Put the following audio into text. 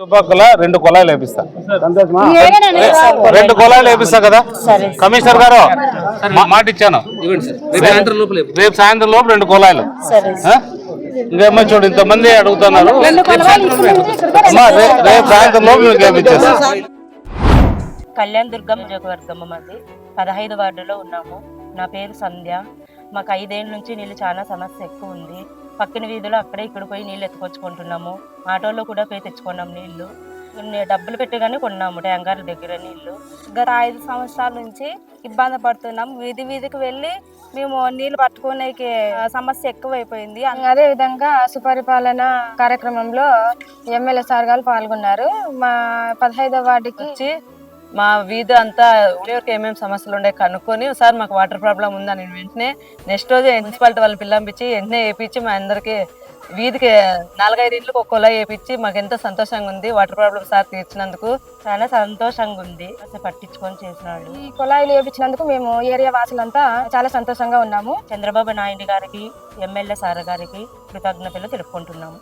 చుట్టుపక్కల రెండు కుళాయిలు వేపిస్తా. సంతోషమా? రెండు కుళాయిలు వేపిస్తా కదా? కమిషనర్ గారు మాట ఇచ్చాను రేపు సాయంత్రం లోపు రెండు ఆ? ఇంకేమో చూడు ఇంతమంది అడుగుతున్నారు. రేపు సాయంత్రం లోపు మీకు వేపించేస్తా కళ్యాణ్ దుర్గం నియోజకవర్గం మాది. పదహైదు వార్డులో ఉన్నాము. నా పేరు సంధ్య. మాకు ఐదేళ్ళ నుంచి నీళ్ళు చాలా సమస్య ఎక్కువ ఉంది. పక్కన వీధిలో అక్కడే ఇక్కడ పోయి నీళ్ళు ఎత్తుకొచ్చుకుంటున్నాము. ఆటోలో కూడా పోయి తెచ్చుకున్నాం నీళ్ళు. కొన్ని డబ్బులు పెట్టగానే కొన్నాము ట్యాంకర్ దగ్గర నీళ్ళు. గత ఐదు సంవత్సరాల నుంచి ఇబ్బంది పడుతున్నాం. వీధి వీధికి వెళ్ళి మేము నీళ్ళు పట్టుకునేకి ఆ, సమస్య ఎక్కువైపోయింది. అదే విధంగా సుపరిపాలన కార్యక్రమంలో ఎమ్మెల్యే సార్ గారు పాల్గొన్నారు. మా పదహైదవ వార్డుకి వచ్చి మా వీధి అంతా ఊళ్ళోకి ఏమేమి సమస్యలు ఉండే కనుక్కొని సార్ మాకు వాటర్ ప్రాబ్లం ఉందని వెంటనే నెక్స్ట్ రోజు మున్సిపాలిటీ వాళ్ళని పిల్లంపించి వెంటనే వేయించి మా అందరికి వీధికి నాలుగైదు ఇంట్లకు ఒక కొలా వేయించి మాకు ఎంతో సంతోషంగా ఉంది. వాటర్ ప్రాబ్లం సార్ తీర్చినందుకు చాలా సంతోషంగా ఉంది. పట్టించుకొని చేసినాడు. ఈ కుళాయిలు వేయించినందుకు మేము ఏరియా వాసులంతా చాలా సంతోషంగా ఉన్నాము. చంద్రబాబు నాయుడు గారికి ఎమ్మెల్యే సార్ గారికి కృతజ్ఞతలు తెలుపుకుంటున్నాము.